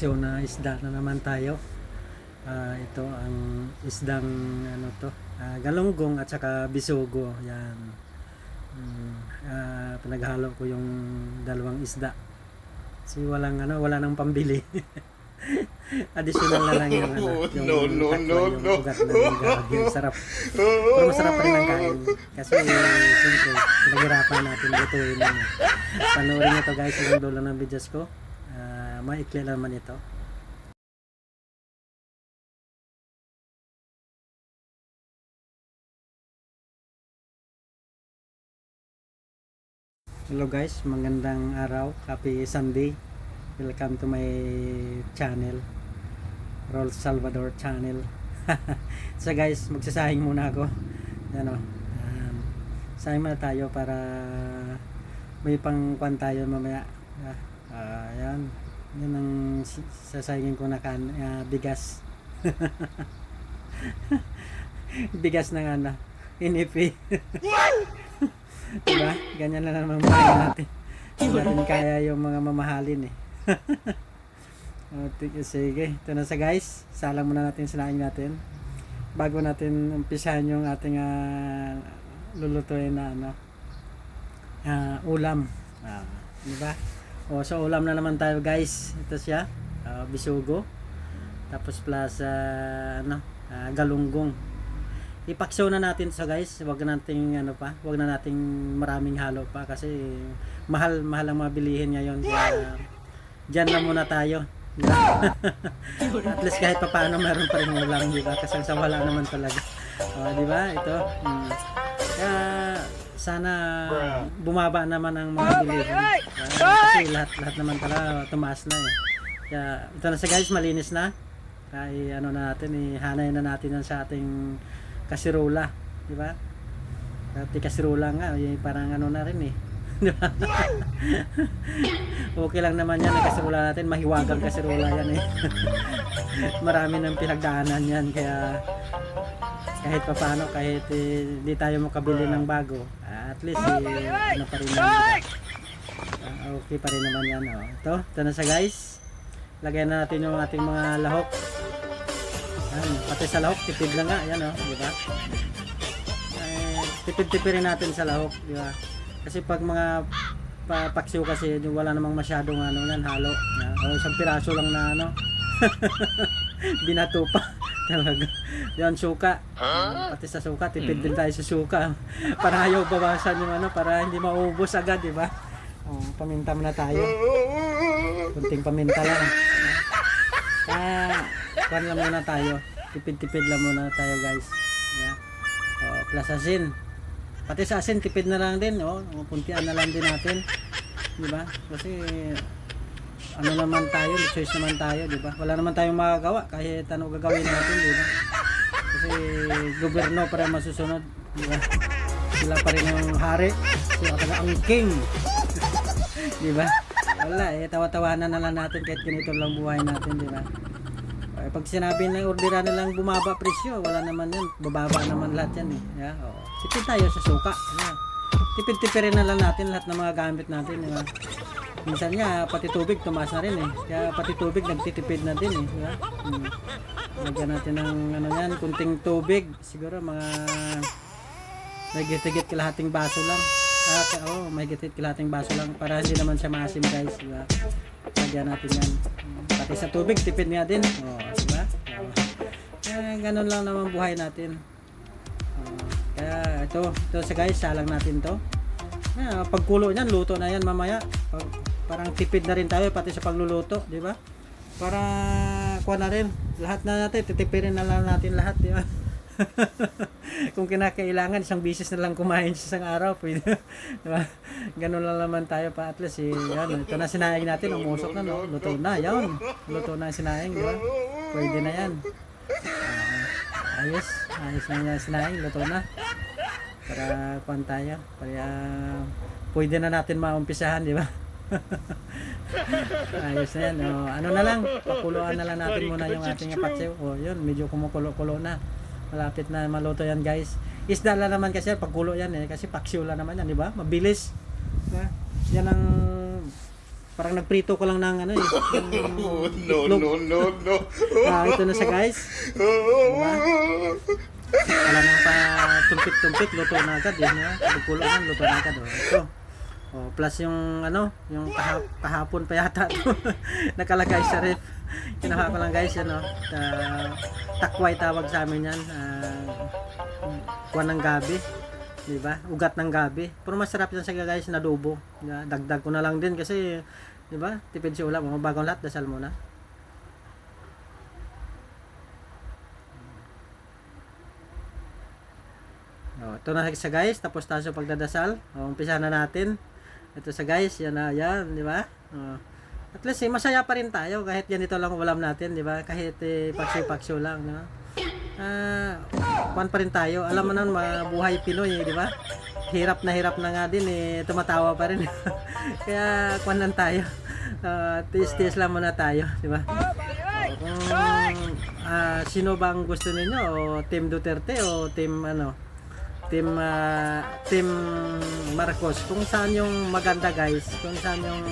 paksiw na isda na naman tayo. Ah, ito ang isdang ano to, ah, galunggong at saka bisugo. Yan. Mm, ah, pinaghalo ko yung dalawang isda. Kasi walang ano, wala nang pambili. Additional na lang yung ano, yung No, no, no, yung no. ugat na nilagay. Sarap. Pero masarap pa rin ang kain. Kasi siyempre, pinaghirapan natin lutuin. Panoorin nyo to guys hanggang dulo ng videos ko. Ah, maikli lang naman ito. Hello guys, magandang araw. Happy Sunday. Welcome to my channel. Roll Salvador channel. so guys, magsasahing muna ako. Yan o. Um, sahing muna tayo para may pangkwan tayo mamaya. Ah, ah, yan. Yan ang sasahingin ko na kan, ah, bigas. bigas ng ano, inipi. diba? Ganyan na naman buhay natin. Hindi natin kaya yung mga mamahalin eh. o, tig- sige, ito na sa guys. Salang muna natin sinaing natin. Bago natin umpisahan yung ating ah, lulutuin na ano, ah, ulam. Ah, di ba? O, so ulam na naman tayo guys. Ito siya, ah, bisugo. Tapos plus ah, ano, ah, galunggong. Ipaksaw na natin so guys. Wag na nating ano pa, wag na nating maraming halo pa kasi mahal mahal ang mga bilihin ngayon. Kaya diyan na muna tayo. At least kahit pa paano meron pa rin ulam, di ba? Kasi sa wala naman talaga. O, di ba? Ito. Mm. Kaya sana bumaba naman ang mga bilihin. Ah, kasi lahat lahat naman pala tumaas na eh. Kaya ito na sa guys, malinis na. Kaya ano na natin, ihanay na natin yan sa ating kasirola, di ba? Dati kasirola nga, yung parang ano na rin eh. Di ba? okay lang naman yan, ang kasirola natin, mahiwagang kasirola yan eh. Marami nang pinagdaanan yan, kaya kahit pa paano, kahit eh, di tayo makabili ng bago, at least eh, ano pa rin ba? Ah, okay pa rin naman yan. Oh. Ito, ito na sa guys. Lagyan na natin yung ating mga lahok. Yan, pati sa lahok, tipid na nga. Yan oh, di ba? Eh, tipid-tipid rin natin sa lahok, di ba? Kasi pag mga pa paksiw kasi wala namang masyadong ano yan, halo. Yan. O isang piraso lang na ano. Binato pa. Talaga. Yan, suka. Pati sa suka, tipid din tayo sa suka. para ayaw bawasan yung ano, para hindi maubos agad, di ba? Oh, paminta muna tayo. Kunting paminta lang. Ah, kwan lang muna tayo. Tipid-tipid lang muna tayo, guys. Yeah. Oh, plus asin. Pati sa asin, tipid na lang din. Oh, Oh, kuntian na lang din natin. Di ba? Kasi ano naman tayo, choice naman tayo, di ba? Wala naman tayong magagawa kahit ano gagawin natin, di ba? Kasi gobyerno pa rin masusunod, di ba? Sila pa rin yung hari, sila pa ang king. di ba? Wala eh, tawa-tawanan na lang natin kahit ganito lang buhay natin, di ba? Eh, pag sinabi ng ordera nilang bumaba presyo, wala naman yan. Bababa naman lahat yan eh. Yeah, oo. Tipid tayo sa suka. Yeah. Tipid-tipirin na lang natin lahat ng mga gamit natin. Ba? Minsan nga, pati tubig tumaas rin eh. Kaya pati tubig nagtitipid na din eh. Di ba? Hmm. Lagyan natin ng ano yan, kunting tubig. Siguro mga may gitigit kalahating baso lang. Ah, oh, may gitigit kalahating baso lang para hindi naman siya maasim guys. Di ba? Lagyan natin yan. Hmm. Pati sa tubig, tipid nga din. Oh, di ba? Oh. Kaya ganun lang naman buhay natin. Oh, kaya ito, ito sa guys, salang natin to. Ah, pagkulo niyan, luto na yan mamaya. Pag, parang tipid na rin tayo pati sa pagluluto, di ba? Para kuha na rin. Lahat na natin, titipirin na lang natin lahat, di ba? Kung kinakailangan, isang bisis na lang kumain sa isang araw, pwede. di ba? Ganun lang naman tayo pa. At least, eh, yan, ito na sinaing natin, umusok na, no? Luto na, yan. Luto na sinaing, di ba? Pwede na yan. Ah, ayos, ayos na yung sinaing, luto na para kuan tayo para pwede na natin maumpisahan di ba ayos na yan o, ano na lang pakuluan na lang natin muna yung ating paksiw o yun medyo kumukulo-kulo na malapit na maluto yan guys isda lang naman kasi pagkulo yan eh kasi paksiw lang naman yan di ba mabilis Diba? yan ang Parang nagprito ko lang ng ano eh. no, no, no, no. Ah, ito na siya guys. Diba? Wala nang pa tumpik-tumpik, luto na agad eh. No? Pagkuloan, luto na agad. Oh. Ito. Oh, plus yung ano, yung kahap, kahapon pa yata to. Nakalagay sa ref. Kinuha ko lang guys, ano, uh, takway tawag sa amin yan. Uh, kuwan ng gabi. Di ba? Ugat ng gabi. Pero masarap yan sa guys na adobo. Dagdag ko na lang din kasi, di ba? Tipid si ulam. Mga bagong lahat, dasal muna. Oh, ito na sa guys, tapos tayo sa pagdadasal. Oh, umpisa na natin. Ito sa guys, yan na, yan, di ba? Oh. At least eh, masaya pa rin tayo kahit ganito lang ulam natin, di ba? Kahit eh, paksyo-paksyo lang, no? Ah, kuwan pa rin tayo. Alam mo naman, mabuhay Pinoy, eh, di ba? Hirap na hirap na nga din, eh, tumatawa pa rin. Kaya, kuwan lang tayo. Uh, tiis-tiis lang muna tayo, di ba? Kung ah, sino bang gusto ninyo o Team Duterte o Team ano Team ah, Team Marcos kung saan yung maganda guys kung saan yung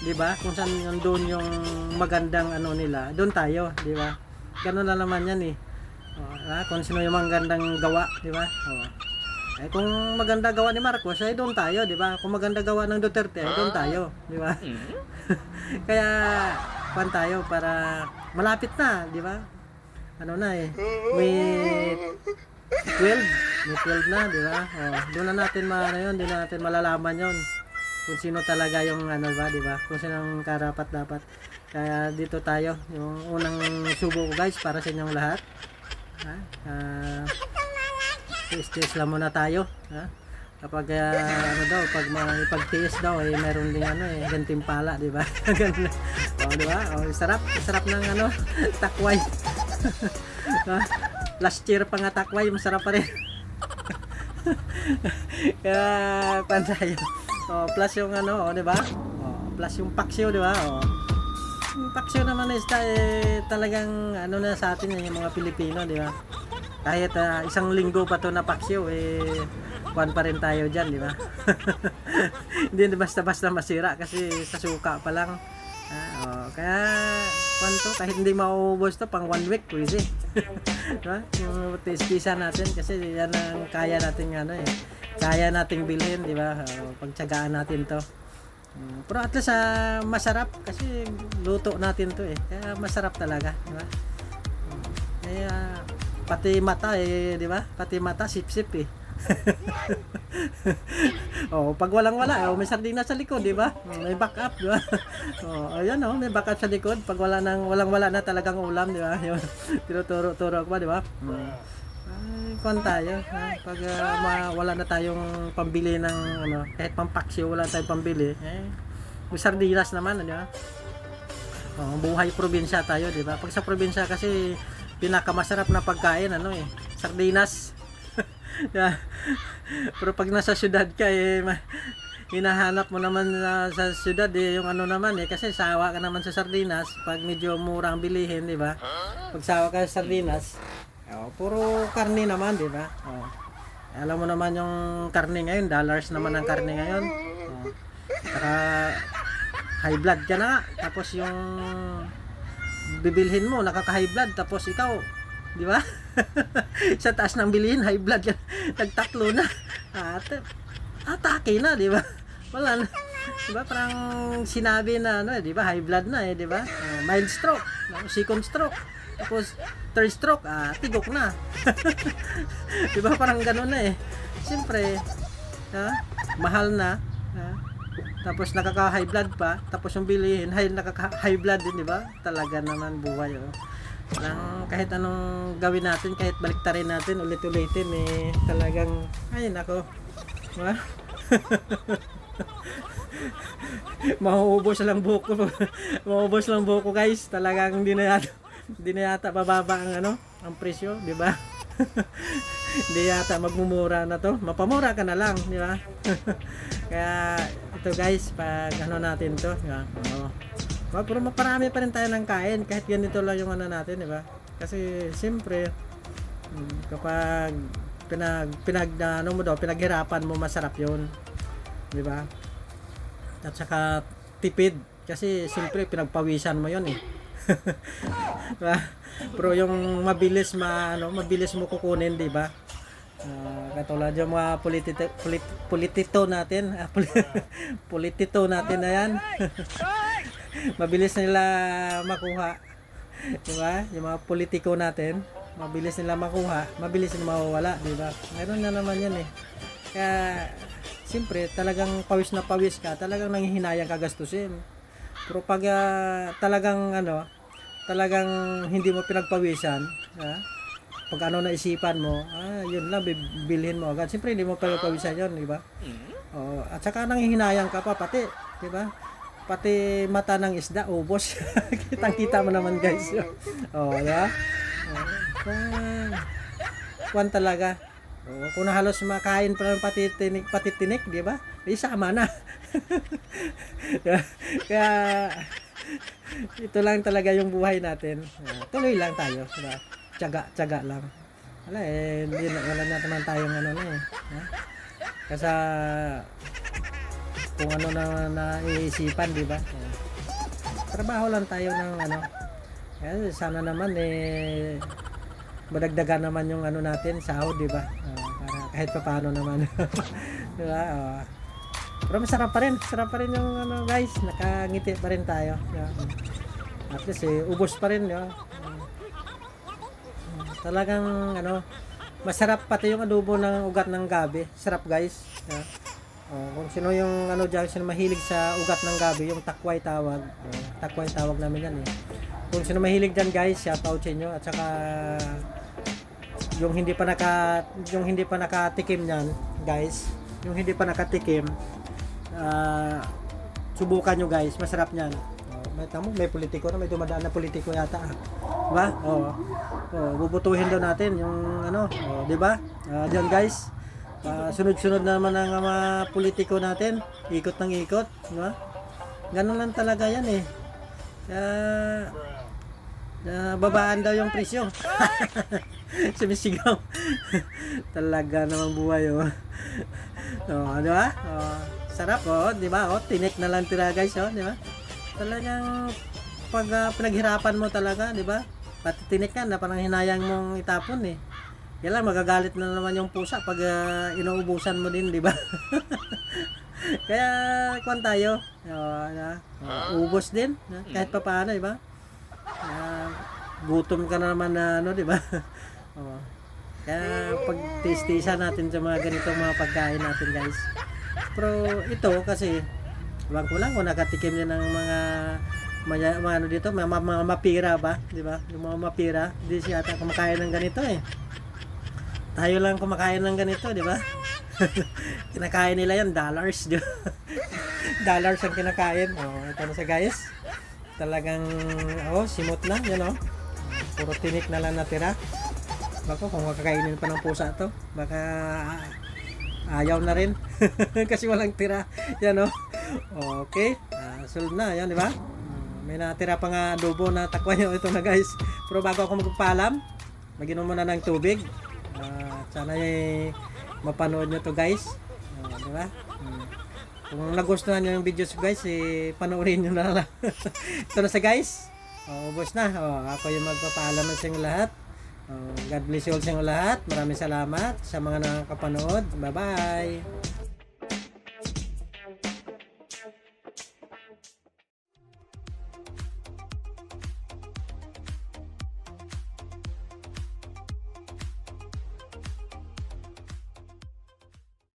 di ba kung saan yung doon yung magandang ano nila doon tayo di ba? Ganun na naman yan eh. Oh, ah, kung sino yung magandang gawa di ba? Oh. eh kung maganda gawa ni Marcos ay doon tayo di ba? Kung maganda gawa ng Duterte ay doon tayo di ba? Kaya pan tayo para malapit na, di ba? Ano na eh. May 12, may 12 na, di ba? Oh, doon na natin ma ano yun, doon na natin malalaman yon kung sino talaga yung ano ba, di ba? Kung sino ang karapat dapat. Kaya dito tayo, yung unang subo ko guys para sa inyong lahat. Ha? Ah, tiis-tiis lang muna tayo, ha? kapag ah, ano daw pag may pagtiis daw eh meron ding ano eh gantimpala di ba ganun oh, di ba oh, sarap sarap ng ano takway Ah, last year pa nga takway masarap pa rin kaya pantayo oh, plus yung ano oh, di ba oh, plus yung paksyo di ba oh. yung paksyo naman is eh, talagang ano na sa atin eh, yung mga Pilipino di ba kahit ah, isang linggo pa to na paksyo eh kuan pa rin tayo dyan, di ba? Hindi basta-basta masira kasi sa suka pa lang. Ah, oh, kaya kuan to, kahit hindi mauubos to, pang one week pwede. diba? Yung testisa natin kasi yan ang kaya natin ano eh. Kaya nating bilhin, di ba? Oh, pagtsagaan natin to. Mm, Pero at least ah, masarap kasi luto natin to eh. Kaya masarap talaga, di ba? Mm, Kaya pati mata eh, di ba? Pati mata sip-sip eh. oh, pag walang wala, oh, may sardinas sa likod, di ba? Oh, may backup, di ba? oh, ayan oh, may backup sa likod. Pag wala nang walang wala na talagang ulam, di ba? Yun. Tinuturo-turo ko ba, di ba? Ay, kuwan tayo. Pag ma- wala na tayong pambili ng ano, kahit pampaksyo, wala tayong pambili. Eh, may sardinas naman, di ba? Oh, buhay probinsya tayo, di ba? Pag sa probinsya kasi pinakamasarap na pagkain ano eh, sardinas. Yeah. Pero pag nasa syudad ka eh hinahanap mo naman na sa syudad eh yung ano naman eh kasi sawa ka naman sa sardinas pag medyo mura ang bilihin, di ba? Pag sawa ka sa sardinas, oh, puro karne naman, di ba? Oh. Alam mo naman yung karne ngayon, dollars naman ang karne ngayon. Oh. Saka high blood ka na, tapos yung bibilhin mo, nakaka-high blood, tapos ikaw, di ba? sa taas ng bilihin, high blood ka, nagtaklo na. Ate, atake na, di ba? Wala na. Di ba? Parang sinabi na, ano, eh, di ba? High blood na, eh, di ba? Ah, mild stroke, second stroke, tapos third stroke, ah, tigok na. di ba? Parang ganun na eh. Siyempre, ha? mahal na, ha? Tapos nakaka-high blood pa, tapos yung bilihin, high, nakaka-high blood din, di ba? Talaga naman buhay, oh. Lang, kahit anong gawin natin, kahit baliktarin natin, ulit-ulitin, eh, talagang, ay, nako. Ha? Mauubos lang buhok ko. Mauubos lang buhok ko, guys. Talagang hindi na yata, hindi na yata bababa ang ano, ang presyo, di ba? Hindi yata magmumura na to. Mapamura ka na lang, di ba? Kaya ito guys, pag ano natin to, ba? Oo. Ma- Pero maparami pa rin tayo ng kain kahit ganito lang yung ano natin, di ba? Kasi siyempre mm, kapag pinag pinag ano mo daw, pinaghirapan mo masarap 'yun. Di ba? At saka tipid. Kasi siyempre pinagpawisan mo yon eh. Pero yung mabilis ma ano, mabilis mo kukunin, 'di ba? Ah, katulad yung mga politito, polit, politito natin, poli- politito natin na yan. mabilis nila makuha. 'Di ba? Yung mga politiko natin, mabilis nila makuha, mabilis nila mawawala, 'di ba? Meron na naman 'yan eh. Kaya siyempre talagang pawis na pawis ka, talagang nanghihinayang ka gastusin. Pero pag ah, talagang ano, talagang hindi mo pinagpawisan, ha? Pag ano naisipan mo, ah, yun lang, bibilhin mo agad. Siyempre, hindi mo pinagpawisan yun, di ba? Oo, at saka nanghihinayang ka pa, pati, di ba? Pati mata ng isda, ubos. Kitang-kita mo naman, guys. Oo, di ba? Oo, ah, kwan talaga. Oo, kung na halos makain pa ng pati tinik, pati tinik, di ba? Di sama na. Diba? Kaya, ito lang talaga yung buhay natin. Ah, tuloy lang tayo, di ba? Tiyaga, tiyaga lang. Wala eh, hindi na, wala na naman tayong ano na eh. Kasi kung ano na naiisipan, di ba? Eh, trabaho lang tayo ng ano. Kaya sana naman eh madagdagan naman yung ano natin, sahod, di ba? Ah, para kahit pa paano naman. di ba? Oh. Pero masarap pa rin. Masarap pa rin yung ano guys. Nakangiti pa rin tayo. Yeah. At least eh, ubos pa rin. Yeah. Talagang ano, masarap pati yung adobo ng ugat ng gabi. Sarap guys. Yeah. Oh, kung sino yung ano dyan, sino mahilig sa ugat ng gabi, yung takway tawag. Oh, takway tawag namin yan eh. Kung sino mahilig dyan guys, shout out sa inyo. At saka yung hindi pa naka yung hindi pa nakatikim niyan, guys. Yung hindi pa nakatikim, ah subukan nyo guys, masarap niyan. Oh, may tamo, may politiko na, may dumadaan na politiko yata. ah. Diba? Oo. Oh. bubutuhin daw natin yung ano, oh, 'di ba? Ah, diyan guys. Ah, sunod-sunod na naman ang mga politiko natin. Ikot ng ikot, di ba? Ganun lang talaga 'yan eh. Kaya ah, babaan daw yung presyo. Sumisigaw. Talaga namang buhay oh. Oh, di ba? Oh, sarap oh, di ba? Oh, tinik na lang tira guys oh, di ba? Talagang pag ah, pinaghirapan mo talaga, di ba? Pati tinik ka na parang hinayang mong itapon eh. Yan lang, magagalit na naman yung pusa pag ah, inuubusan mo din, di ba? Kaya, kwan tayo. Na, oh, ubos din. na, Kahit pa paano, di ba? Ah, gutom ka na naman na ano, di ba? oh. Kaya pag taste natin sa mga ganitong mga pagkain natin, guys. Pero ito kasi Ewan ko lang kung nakatikim din ng mga mga ano dito, mga, mga, mapira ba, di ba? Yung mga mapira, hindi siya ata kumakain ng ganito eh. Tayo lang kumakain ng ganito, di ba? kinakain nila yan, dollars, di ba? dollars ang kinakain. Oh, ito na sa guys. Talagang, oh, simot na, yan oh. Puro tinik na lang natira. Bako, kung makakainin pa ng pusa to, baka ah, ayaw na rin. Kasi walang tira. Yan oh. Okay. Ah, solve na. Yan, di ba? May natira pa nga adobo na takwayo ito na guys. Pero bago ako magpaalam, maginom muna ng tubig. Ah, sana ay mapanood nyo to guys. Ah, di ba? Mm. Kung nagustuhan nyo yung videos guys, eh, panoorin nyo na lang. ito na sa guys. Oh, ubos na. Oh, ako yung magpapaalam sa inyo lahat. Oh, God bless you all sa inyo lahat. Maraming salamat sa mga nakakapanood. Bye-bye.